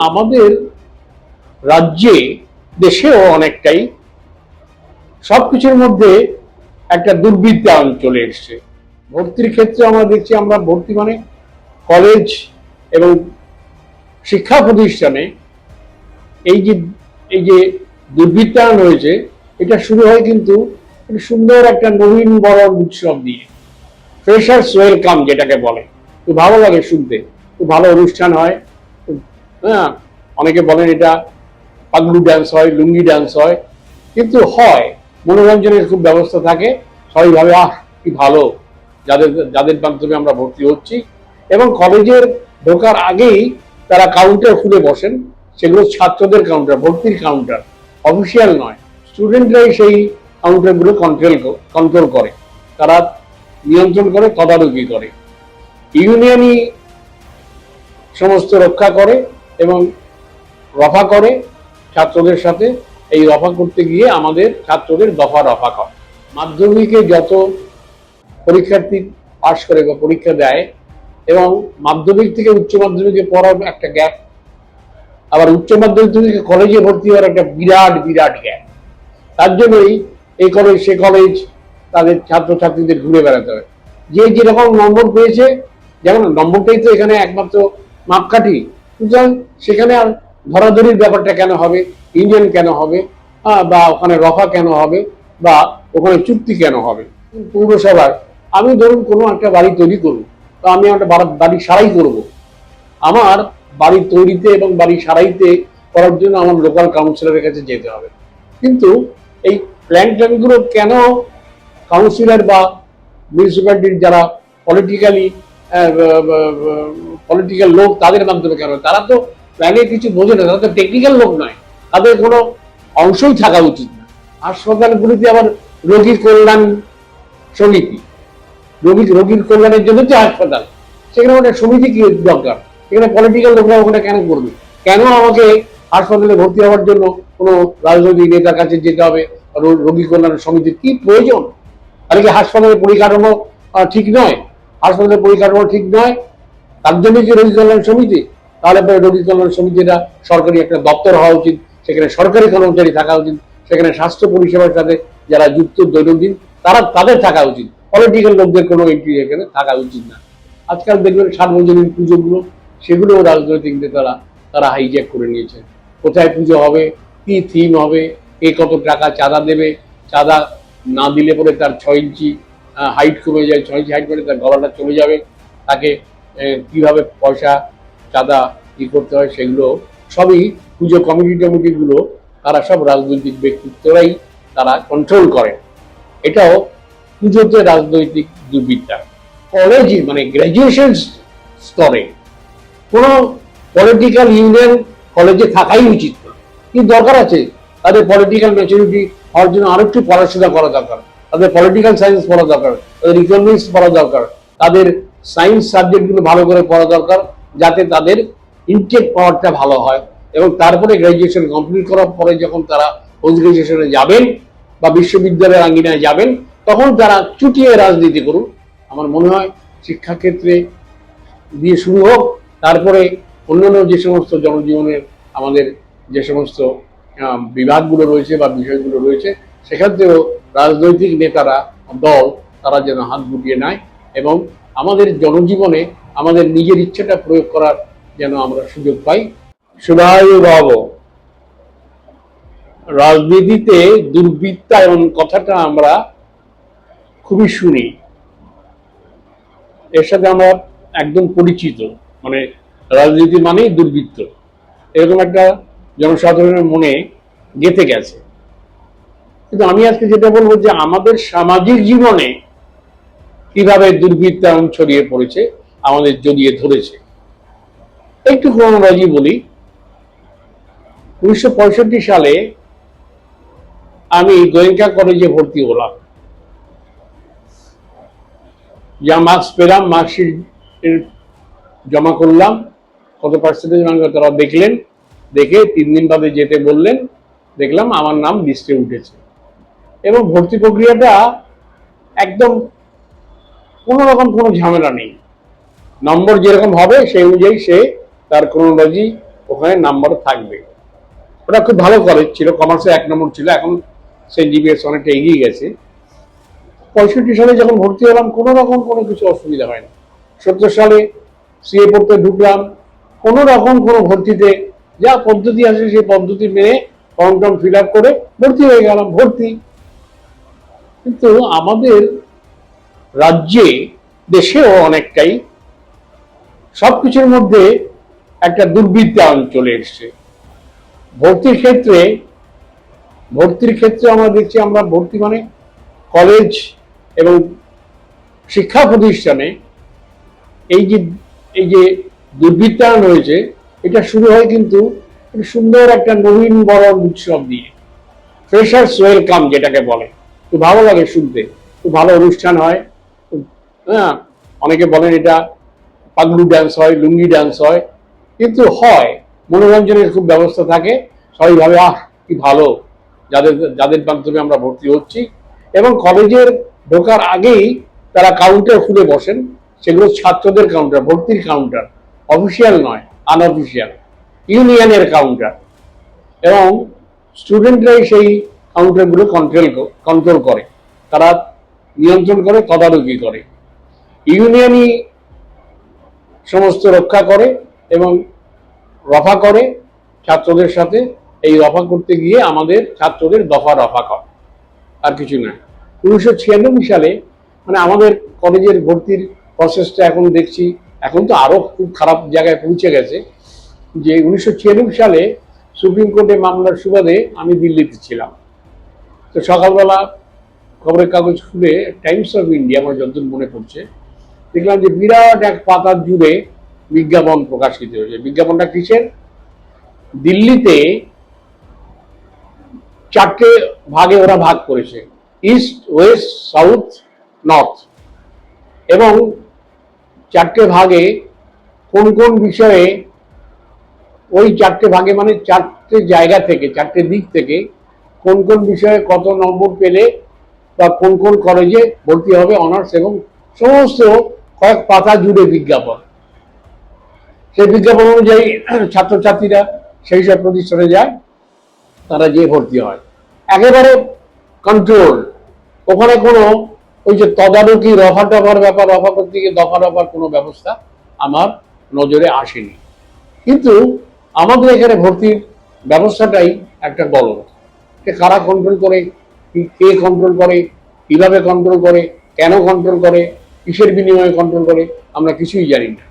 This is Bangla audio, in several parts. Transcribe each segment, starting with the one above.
আমাদের রাজ্যে, দেশেও অনেকটাই সবকিছুর মধ্যে একটা দুর্বৃত্তায়ন চলে এসছে। ভর্তির ক্ষেত্রে আমরা দেখছি আমরা ভর্তি মানে কলেজ এবং শিক্ষা প্রতিষ্ঠানে এই যে এই যে দুর্বৃত্তায়ন হয়েছে এটা শুরু হয় কিন্তু সুন্দর একটা নবীন বড় উৎসব দিয়ে ফ্রেশার্স ওয়েলকাম যেটাকে বলে। খুব ভালো লাগে শুনতে। খুব ভালো অনুষ্ঠান হয়। হ্যাঁ অনেকে বলেন এটা পাগলু ডান্স হয়, লুঙ্গি ডান্স হয়, কিন্তু হয়, মনোরঞ্জনের খুব ব্যবস্থা থাকে, সবাই ভাবে, আহ, কি ভালো। যাদের যাদের মাধ্যমে আমরা ভর্তি হচ্ছি। এবং কলেজের ঢোকার আগেই তারা কাউন্টার খুলে বসেন, সেগুলো ছাত্রদের কাউন্টার ভর্তির কাউন্টার অফিসিয়াল নয়। স্টুডেন্টরাই সেই কাউন্টারগুলো কন্ট্রোল কন্ট্রোল করে। তারা নিয়ন্ত্রণ করে, তদারকি করে। ইউনিয়নই সমস্ত রক্ষা করে এবং রফা করে ছাত্রদের সাথে। এই রফা করতে গিয়ে আমাদের ছাত্রদের দফা রফা করে। মাধ্যমিকে যত পরীক্ষার্থী পাশ করে বা পরীক্ষা দেয় এবং মাধ্যমিক থেকে উচ্চ মাধ্যমিকে পড়ার একটা গ্যাপ আবার উচ্চ মাধ্যমিক থেকে কলেজে ভর্তি হওয়ার একটা বিরাট বিরাট গ্যাপ তার জন্যই এই কলেজ সে কলেজ তাদের ছাত্রছাত্রীদের ঘুরে বেড়াতে হয়। যে যেরকম নম্বর পেয়েছে, যেমন নম্বরটাই তো এখানে একমাত্র মাপকাঠি। সুতরাং সেখানে আর ধরাধরির ব্যাপারটা কেন হবে? ইউনিয়ন কেন হবে? বা ওখানে রফা কেন হবে? বা ওখানে চুক্তি কেন হবে? পৌরসভার, আমি ধরুন কোনো একটা বাড়ি তৈরি করব, তো আমি একটা বাড়ি সারাই করব। আমার বাড়ি তৈরিতে এবং বাড়ি সারাইতে করার জন্য আমার লোকাল কাউন্সিলরের কাছে যেতে হবে। কিন্তু এই প্ল্যান ট্যানগুলো কেন কাউন্সিলর বা মিউনিসিপ্যালিটির যারা পলিটিক্যালি পলিটিক্যাল লোক তাদের মাধ্যমে কেন? তারা তো প্ল্যানে কিছু বোঝে না, তারা তো টেকনিক্যাল লোক নয়। তাদের কোনো অংশই থাকা উচিত না। হাসপাতালগুলিতে আবার রোগীর কল্যাণ সমিতি। রোগী, রোগীর কল্যাণের জন্য তো হাসপাতাল, সেখানে ওটা সমিতি কি দরকার? সেখানে পলিটিক্যাল লোকরা ওখানে কেন করবে? কেন আমাকে হাসপাতালে ভর্তি হওয়ার জন্য কোনো রাজনৈতিক নেতার কাছে যেতে হবে? রোগী কল্যাণ সমিতির কি প্রয়োজন? আর কি হাসপাতালের পরিকাঠামো ঠিক নয়? হাসপাতালের পরিকাঠামো ঠিক নয়, তার জন্য যে রোগী কল্যাণ সমিতি, তাহলে পরে রোগী কল্যাণ সমিতিটা সরকারি একটা দপ্তর হওয়া উচিত, সেখানে সরকারি কর্মচারী থাকা উচিত, সেখানে স্বাস্থ্য পরিষেবার সাথে যারা যুক্ত দৈনন্দিন, তারা তাদের থাকা উচিত। পলিটিক্যাল লোকদের কোনো এন্ট্রি এখানে থাকা উচিত না। আজকাল দেখবেন সার্বজনীন পুজোগুলো সেগুলো রাজনৈতিক নেতারা তারা হাইজ্যাক করে নিয়েছে। কোথায় পুজো হবে, কি থিম হবে, কে কত টাকা চাঁদা দেবে, চাঁদা না দিলে পরে তার ছয় ইঞ্চি হাইট কমে যায়, ছয় ইঞ্চি হাইট করে তার গলাটা চলে যাবে। তাকে কীভাবে পয়সা, চাঁদা কি করতে হয় সেগুলো সবই পুজো কমিটি টমিটিগুলো তারা সব রাজনৈতিক ব্যক্তিত্বরাই তারা কন্ট্রোল করে। এটাও পুজোতে রাজনৈতিক দুর্বৃত্তা কলেজে মানে গ্র্যাজুয়েশন স্তরে, কোনো পলিটিক্যাল ইউনিয়ন কলেজে থাকাই উচিত না। কি দরকার আছে, তাদের পলিটিক্যাল ম্যাচুরিটি হওয়ার জন্য আরেকটু পড়াশোনা করা দরকার। তাদের পলিটিক্যাল সায়েন্স পড়া দরকার, তাদের ইকোনমিক্স পড়া দরকার, তাদের সায়েন্স সাবজেক্টগুলো ভালো করে পড়া দরকার, যাতে তাদের ইনটেক পাওয়ারটা ভালো হয় এবং তারপরে গ্র্যাজুয়েশন কমপ্লিট করার পরে যখন তারা পোস্ট গ্রাজুয়েশনে যাবেন বা বিশ্ববিদ্যালয়ের আঙ্গিনায় যাবেন, তখন তারা চুটিয়ে রাজনীতি করুন। আমার মনে হয় শিক্ষাক্ষেত্রে দিয়ে শুরু হোক, তারপরে অন্যান্য যে সমস্ত জনজীবনের আমাদের যে সমস্ত বিভাগগুলো রয়েছে বা বিষয়গুলো রয়েছে সেখানেও রাজনৈতিক নেতারা, দল, তারা যেন হাত গুটিয়ে নেয় এবং আমাদের জনজীবনে আমাদের নিজের ইচ্ছেটা প্রয়োগ করার যেন আমরা সুযোগ পাই। সুধায়ু ভাব রাজনীতিতে দুর্বৃত্তায়ন কথাটা আমরা খুবই শুনি। এর সাথে আমরা একদম পরিচিত মানে রাজনীতি মানেই দুর্বৃত্ত। এরকম একটা জনসাধারণের মনে গেঁথে গেছে। কিন্তু আমি আজকে যেটা বলব যে আমাদের সামাজিক জীবনে কীভাবে দুর্বৃত্তায়ন ছড়িয়ে পড়েছে, আমাদের জড়িয়ে ধরেছে। একটু ক্রোনোলজি বলি। উনিশশো পঁয়ষট্টি সালে আমি গোয়েঙ্কা কলেজে ভর্তি হলাম। যা মার্কস পেলাম মার্কশিট জমা করলাম। কত পার্সেন্টেজ মার্ক তারা দেখলেন, দেখে তিন দিন বাদে যেতে বললেন, দেখলাম আমার নাম লিস্টে উঠেছে। এবং ভর্তি প্রক্রিয়াটা একদম কোনো রকম কোনো ঝামেলা নেই। নম্বর যেরকম হবে সেই অনুযায়ী সে তার ক্রোনোলজি ওখানে নাম্বার থাকবে। ওটা খুব ভালো কলেজ ছিল কমার্সে এক নম্বর ছিল, এখন সেন্ট জিবিএস অনেকটা এগিয়ে গেছে। পঁয়ষট্টি সালে যখন ভর্তি হলাম, কোনো রকম কোনো কিছু অসুবিধা হয় না সত্তর সালে সিএ পড়তে ঢুকলাম, কোনো রকম কোনো ভর্তিতে যা পদ্ধতি আছে সেই পদ্ধতি মেনে ফর্ম টর্ম ফিল আপ করে ভর্তি হয়ে গেলাম, ভর্তি। কিন্তু আমাদের রাজ্যে, দেশেও অনেকটাই সবকিছুর মধ্যে একটা দুর্বৃত্তায়ন চলে এসছে। ভর্তির ক্ষেত্রে ভর্তির ক্ষেত্রে আমরা দেখছি আমরা ভর্তি মানে কলেজ এবং শিক্ষা প্রতিষ্ঠানে এই যে এই যে দুর্বৃত্তায়ন হয়েছে এটা শুরু হয় কিন্তু সুন্দর একটা নবীন বরণ উৎসব দিয়ে ফ্রেশার্স ওয়েলকাম যেটাকে বলে। খুব ভালো লাগে শুনতে। খুব ভালো অনুষ্ঠান হয়। হ্যাঁ অনেকে বলেন এটা পাগলু ডান্স হয়, লুঙ্গি ডান্স হয়, কিন্তু হয়। মনোরঞ্জনের খুব ব্যবস্থা থাকে। সবাই ভাবে, আহ, কি ভালো। যাদের যাদের মাধ্যমে আমরা ভর্তি হচ্ছি। এবং কলেজের ঢোকার আগেই তারা কাউন্টার খুলে বসেন। সেগুলো ছাত্রদের কাউন্টার ভর্তির কাউন্টার অফিসিয়াল নয় আনঅফিসিয়াল ইউনিয়নের কাউন্টার এবং স্টুডেন্টরাই সেই কাউন্টারগুলো কন্ট্রোল কন্ট্রোল করে। তারা নিয়ন্ত্রণ করে, তদারকি করে। ইউনিয়নই সমস্ত রক্ষা করে এবং রফা করে ছাত্রদের সাথে। এই রফা করতে গিয়ে আমাদের ছাত্রদের দফা রফা করে। আর কিছু না। উনিশশো ছিয়ানব্বই সালে মানে আমাদের কলেজের ভর্তির প্রসেসটা এখন দেখছি। এখন তো আরও খুব খারাপ জায়গায় পৌঁছে গেছে। যে উনিশশো ছিয়ানব্বই সালে সুপ্রিম কোর্টে মামলার সুবাদে আমি দিল্লিতে ছিলাম। তো সকালবেলা খবরের কাগজ খুলে টাইমস অফ ইন্ডিয়া আমার যতদূর মনে পড়ছে, দেখলাম যে বিরাট এক পাতা জুড়ে বিজ্ঞাপন প্রকাশিত হয়েছে। বিজ্ঞাপনটা কিসের? দিল্লিতে চারটে ভাগে ওরা ভাগ করেছে ইস্ট ওয়েস্ট সাউথ নর্থ এবং চারটে ভাগে কোন কোন বিষয়ে ওই চারটে ভাগে মানে চারটে জায়গা থেকে, চারটে দিক থেকে কোন কোন বিষয়ে কত নম্বর পেলে বা কোন কোন কলেজে ভর্তি হবে অনার্স এবং সমস্ত কয়েক পাতা জুড়ে বিজ্ঞাপন। সেই বিজ্ঞাপন অনুযায়ী ছাত্রছাত্রীরা সেই সব প্রতিষ্ঠানে যায়, তারা যে ভর্তি হয়। একেবারে কন্ট্রোল ওখানে কোনো ওই যে তদারকি রফা টফার ব্যাপার রফা করতে গিয়ে দফা রফার কোনো ব্যবস্থা আমার নজরে আসেনি। কিন্তু আমাদের এখানে ভর্তির ব্যবস্থাটাই একটা গলদ। যে কারা কন্ট্রোল করে, কে কন্ট্রোল করে, কীভাবে কন্ট্রোল করে, কেন কন্ট্রোল করে, কিসের বিনিময়ে কন্ট্রোল করে, আমরা কিছুই জানি না।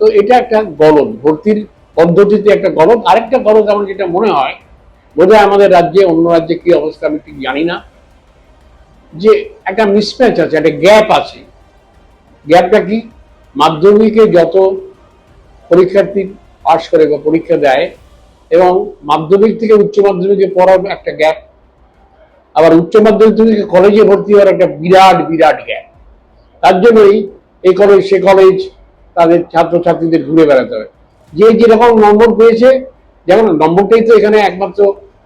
তো এটা একটা গলদ, ভর্তির পদ্ধতিতে একটা গলদ। আরেকটা গলদ আমার যেটা মনে হয়, বোধহয় আমাদের রাজ্যে, অন্য রাজ্যে কি অবস্থা আমি ঠিক জানি না, যে একটা মিসম্যাচ আছে, একটা গ্যাপ আছে। গ্যাপটা কি? মাধ্যমিকে যত পরীক্ষার্থী পাশ করে বা পরীক্ষা দেয় এবং মাধ্যমিক থেকে উচ্চ মাধ্যমিকে পড়ার একটা গ্যাপ আবার উচ্চ মাধ্যমিক থেকে কলেজে ভর্তি হওয়ার একটা বিরাট বিরাট গ্যাপ তার জন্যই এই কলেজ সে কলেজ তাদের ছাত্রছাত্রীদের ঘুরে বেড়াতে হবে যে যেরকম নম্বর পেয়েছে, যেমন নম্বরটাই তো এখানে একমাত্র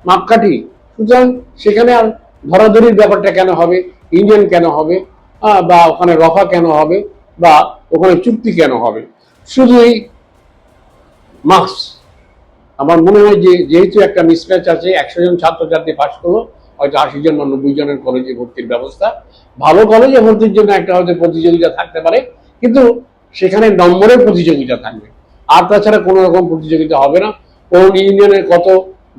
মাপকাঠি। সুতরাং সেখানে আর ধরাধরির ব্যাপারটা কেন হবে? ইউনিয়ন কেন হবে? বা ওখানে রফা কেন হবে? বা ওখানে চুক্তি কেন হবে? শুধুই মার্কস আমার মনে হয় যে, যেহেতু একটা মিসম্যাচ আছে, একশো জন ছাত্রছাত্রী পাশ করল, হয়তো আশি জন বা নব্বই জনের কলেজে ভর্তির ব্যবস্থা। ভালো কলেজে ভর্তির জন্য একটা হয়তো প্রতিযোগিতা থাকতে পারে, কিন্তু সেখানে নম্বরের প্রতিযোগিতা থাকবে। আর তাছাড়া কোনো রকম প্রতিযোগিতা হবে না। কোন ইউনিয়নের কত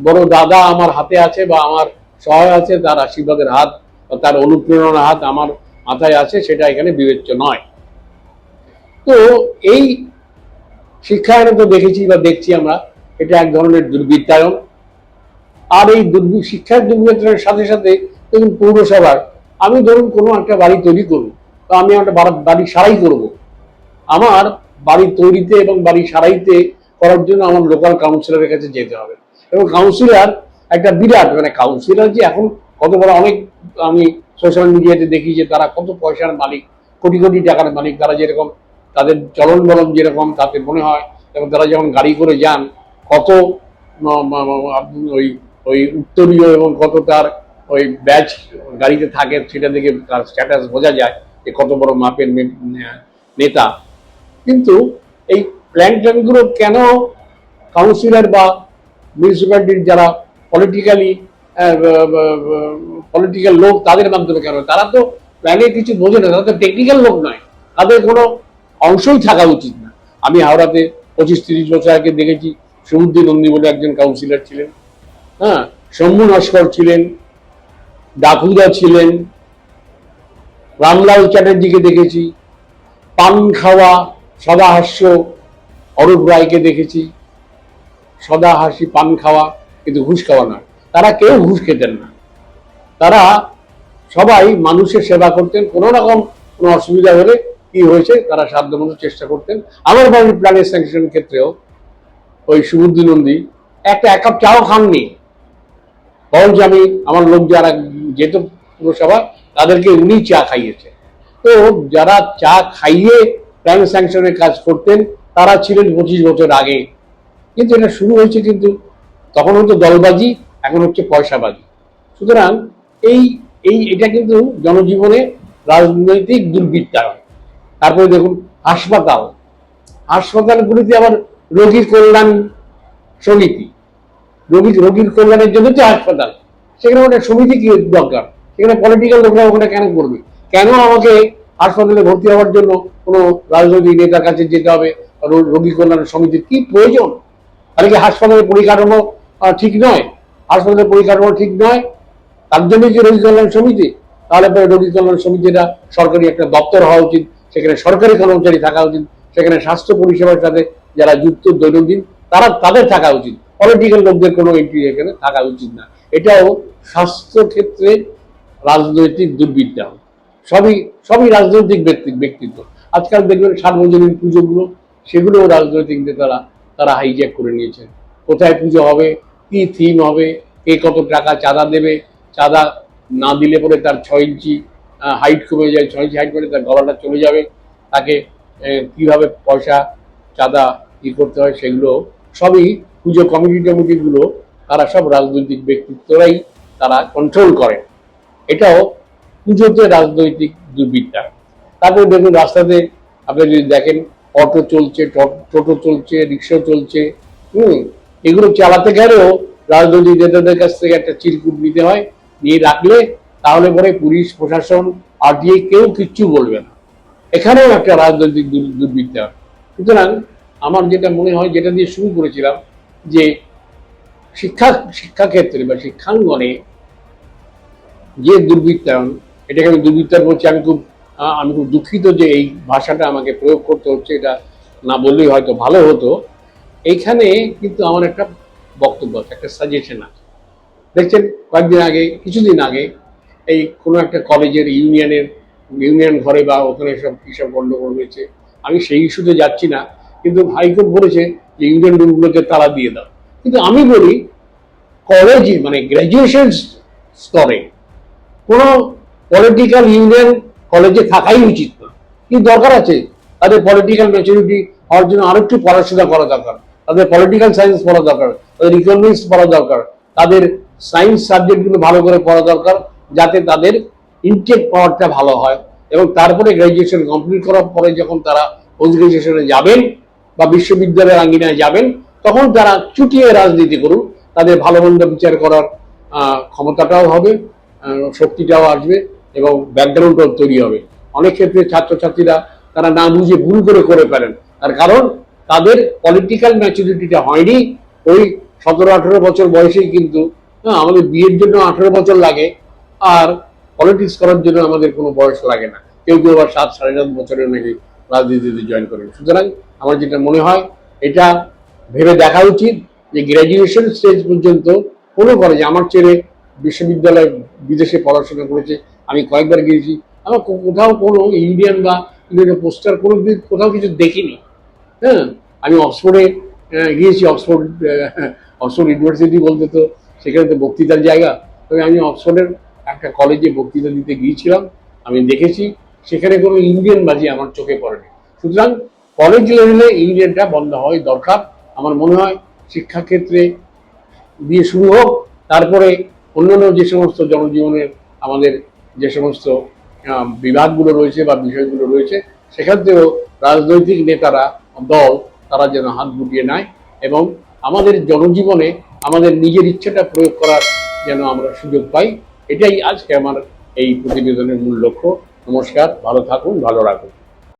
বড় দাদা আমার হাতে আছে বা আমার সহায় আছে, তার আশীর্বাদের হাত বা তার অনুপ্রেরণার হাত আমার মাথায় আছে, সেটা এখানে বিবেচ্য নয়। তো এই শিক্ষায়নে তো দেখেছি বা দেখছি আমরা এটা এক ধরনের দুর্বৃত্তায়ন। আর এই দুর্বি, শিক্ষার দুর্বৃত্তায়নের সাথে সাথে দেখুন পৌরসভার আমি ধরুন কোনো একটা বাড়ি তৈরি করব, তো আমি একটা বাড়ি সারাই করব। আমার বাড়ি তৈরিতে এবং বাড়ি সারাইতে করার জন্য আমার লোকাল কাউন্সিলরের কাছে যেতে হবে। এবং কাউন্সিলর একটা বিরাট মানে কাউন্সিলর যে এখন কত বড়, অনেক আমি সোশ্যাল মিডিয়াতে দেখি যে তারা কত পয়সার মালিক, কোটি কোটি টাকার মালিক, তারা যেরকম তাদের চলন বলন যেরকম তাতে মনে হয় এবং তারা যখন গাড়ি করে যান কত ওই ওই উত্তরীয় এবং কত তার ওই ব্যাচ গাড়িতে থাকে সেটা দেখে তার স্ট্যাটাস বোঝা যায় যে কত বড় মাপের নেতা। কিন্তু এই প্ল্যান ট্যানগুলো কেন কাউন্সিলর বা মিউনিসিপ্যালিটির যারা পলিটিক্যালি পলিটিক্যাল লোক তাদের মাধ্যমে কেন? তারা তো প্ল্যানে কিছু বোঝে না, তারা তো টেকনিক্যাল লোক নয়। তাদের কোনো অংশই থাকা উচিত না। আমি হাওড়াতে পঁচিশ তিরিশ বছর আগে দেখেছি সমুদ্র নন্দী বলে একজন কাউন্সিলর ছিলেন। হ্যাঁ শম্ভু নস্কর ছিলেন, ডাকুদা ছিলেন, রামলাল চ্যাটার্জিকে দেখেছি পান খাওয়া সদাহাস্য অরূপ রায়কে দেখেছি। সদা হাসি পান খাওয়া কিন্তু ঘুষ খাওয়া নয় তারা কেউ ঘুষ খেতেন না। তারা সবাই মানুষের সেবা করতেন। কোনো রকম কোনো অসুবিধা হলে কি হয়েছে? তারা সাধ্যমতো চেষ্টা করতেন। আমার বাড়ির প্ল্যানের স্যাংশন ক্ষেত্রেও ওই সুবুদ্ধি নন্দী, একটা এক কাপ চাও খাননি। বরঞ্চ আমি আমার লোক যারা যেত পুরসভা, তাদেরকে উনি চা খাইয়েছে। তো যারা চা খাইয়ে প্ল্যান স্যাংশনের কাজ করতেন, তারা ছিলেন পঁচিশ বছর আগে। কিন্তু এটা শুরু হয়েছে কিন্তু তখন হতো দলবাজি, এখন হচ্ছে পয়সাবাজি। সুতরাং এই এই, এটা কিন্তু জনজীবনে রাজনৈতিক দুর্বৃত্তায়ন। তারপরে দেখুন, হাসপাতাল। হাসপাতালগুলিতে আবার রোগী কল্যাণ সমিতি। রোগী রোগীর কল্যাণের জন্য তো হাসপাতাল। সেখানে ওটা সমিতি কি দরকার? সেখানে পলিটিক্যাল লোকরা ওখানে কেন করবে? কেন আমাকে হাসপাতালে ভর্তি হওয়ার জন্য কোনো রাজনৈতিক নেতার কাছে যেতে হবে? রোগী কল্যাণ সমিতির কি প্রয়োজন? তাহলে কি হাসপাতালের পরিকাঠামো ঠিক নয়? হাসপাতালের পরিকাঠামো ঠিক নয়? তার জন্যই যে রোগী কল্যাণ সমিতি। তাহলে পরে রোগী কল্যাণ সমিতিটা সরকারি একটা দপ্তর হওয়া উচিত, সেখানে সরকারি কর্মচারী থাকা উচিত, সেখানে স্বাস্থ্য পরিষেবার সাথে যারা যুক্ত দৈনন্দিন, তারা তাদের থাকা উচিত। পলিটিক্যাল লোকদের কোনো এন্ট্রি এখানে থাকা উচিত না। এটাও স্বাস্থ্য ক্ষেত্রে রাজনৈতিক দুর্বৃত্তায়ন সবই সবই রাজনৈতিক ব্যক্তি, ব্যক্তিত্ব। আজকাল দেখবেন সার্বজনীন পুজোগুলো সেগুলো রাজনৈতিক নেতারা, তারা হাইজ্যাক করে নিয়েছেন। কোথায় পুজো হবে, কি থিম হবে, কে কত টাকা চাঁদা দেবে, চাঁদা না দিলে পরে তার ছয় ইঞ্চি হাইট কমে যায়, ছয় ইঞ্চি হাইট করে তার গলাটা চলে যাবে। তাকে কীভাবে পয়সা, চাঁদা ই করতে হয় সেগুলো সবই পুজো কমিটি টমিটিগুলো তারা সব রাজনৈতিক ব্যক্তিত্বরাই তারা কন্ট্রোল করে। এটাও পুজোতে রাজনৈতিক দুর্বৃত্তা তারপরে দেখুন রাস্তাতে আপনি যদি দেখেন অটো চলছে টোটো চলছে রিক্সা চলছে, হুম, এগুলো চালাতে গেলেও রাজনৈতিক নেতাদের কাছ থেকে একটা চিরকুট নিতে হয়, নিয়ে রাখলে তাহলে পরে পুলিশ, প্রশাসন আরটিআই কেউ কিচ্ছু বলবে না। এখানেও একটা রাজনৈতিক দুর- দুর্বৃত্তা সুতরাং আমার যেটা মনে হয়, যেটা দিয়ে শুরু করেছিলাম, যে শিক্ষা, শিক্ষাক্ষেত্রে বা শিক্ষাঙ্গনে যে দুর্বৃত্তায়ন, এটাকে আমি দুর্বৃত্তায়ন বলছি, আমি খুব আমি খুব দুঃখিত যে এই ভাষাটা আমাকে প্রয়োগ করতে হচ্ছে, এটা না বললেই হয়তো ভালো হতো। এইখানে কিন্তু আমার একটা বক্তব্য আছে, একটা সাজেশন আছে। দেখছেন, কয়েকদিন আগে, কিছুদিন আগে, এই কোনো একটা কলেজের ইউনিয়নের ইউনিয়ন ঘরে বা ওখানে সব কিসব গণ্ডগোল হয়েছে, আমি সেই ইস্যুতে যাচ্ছি না। কিন্তু হাইকোর্ট বলেছে যে ইউনিয়ন রুমগুলোকে তালা দিয়ে দাও। কিন্তু আমি বলি কলেজে মানে গ্র্যাজুয়েশন স্তরে কোনো পলিটিক্যাল ইউনিয়ন কলেজে থাকাই উচিত না। কি দরকার আছে, তাদের পলিটিক্যাল ম্যাচুরিটি হওয়ার জন্য আরও একটু পড়াশোনা করা দরকার, তাদের পলিটিক্যাল সায়েন্স পড়া দরকার, তাদের ইকোনমিক্স পড়া দরকার, তাদের সায়েন্স সাবজেক্টগুলো ভালো করে পড়া দরকার, যাতে তাদের ইনটেক পাওয়ারটা ভালো হয় এবং তারপরে গ্র্যাজুয়েশন কমপ্লিট করার পরে যখন তারা পোস্ট গ্রাজুয়েশনে যাবেন বা বিশ্ববিদ্যালয়ের আঙ্গিনায় যাবেন, তখন তারা চুটিয়ে রাজনীতি করুন, তাদের ভালো মন্দ বিচার করার ক্ষমতাটাও হবে শক্তিটাও আসবে এবং ব্যাকগ্রাউন্ডটাও তৈরি হবে। অনেক ক্ষেত্রে ছাত্রছাত্রীরা তারা না বুঝে ভুল করে করে ফেলেন। তার কারণ, তাদের পলিটিক্যাল ম্যাচুরিটিটা হয়নি। ওই সতেরো, আঠেরো বছর বয়সেই কিন্তু আমাদের বিয়ের জন্য আঠেরো বছর লাগে, আর পলিটিক্স করার জন্য আমাদের কোনো বয়স লাগে না। কেউ কেউ আবার সাত, সাড়ে সাত বছরের নাকি রাজনীতিতে জয়েন করেন। সুতরাং আমার যেটা মনে হয়, এটা ভেবে দেখা উচিত যে গ্র্যাজুয়েশন স্টেজ পর্যন্ত কোনো কলেজে আমার ছেলে বিশ্ববিদ্যালয়ে বিদেশে পড়াশোনা করেছে, আমি কয়েকবার গিয়েছি, আমার কোথাও কোনো ইন্ডিয়ান বা ইন্ডিয়ান পোস্টার কোনো কোথাও কিছু দেখিনি। হ্যাঁ আমি অক্সফোর্ডে গিয়েছি, অক্সফোর্ড অক্সফোর্ড ইউনিভার্সিটি বলতে তো সেখানে তো বক্তৃতার জায়গা। তবে আমি অক্সফোর্ডের একটা কলেজে বক্তৃতা দিতে গিয়েছিলাম, আমি দেখেছি, সেখানে কোনো ইন্ডিয়ান বাজি আমার চোখে পড়েনি। সুতরাং কলেজ লেভেলে ইন্ডিয়ানটা বন্ধ হওয়াই দরকার। আমার মনে হয় শিক্ষাক্ষেত্রে দিয়ে শুরু হোক, তারপরে অন্যান্য যে সমস্ত জনজীবনের আমাদের যে সমস্ত বিভাগগুলো রয়েছে বা বিষয়গুলো রয়েছে সেক্ষেত্রেও রাজনৈতিক নেতারা দল, তারা যেন হাত গুটিয়ে নেয় এবং আমাদের জনজীবনে আমাদের নিজের ইচ্ছাটা প্রয়োগ করার যেন আমরা সুযোগ পাই, এটাই আজকে আমার এই প্রতিবেদনের মূল লক্ষ্য। নমস্কার, ভালো থাকুন, ভালো রাখুন।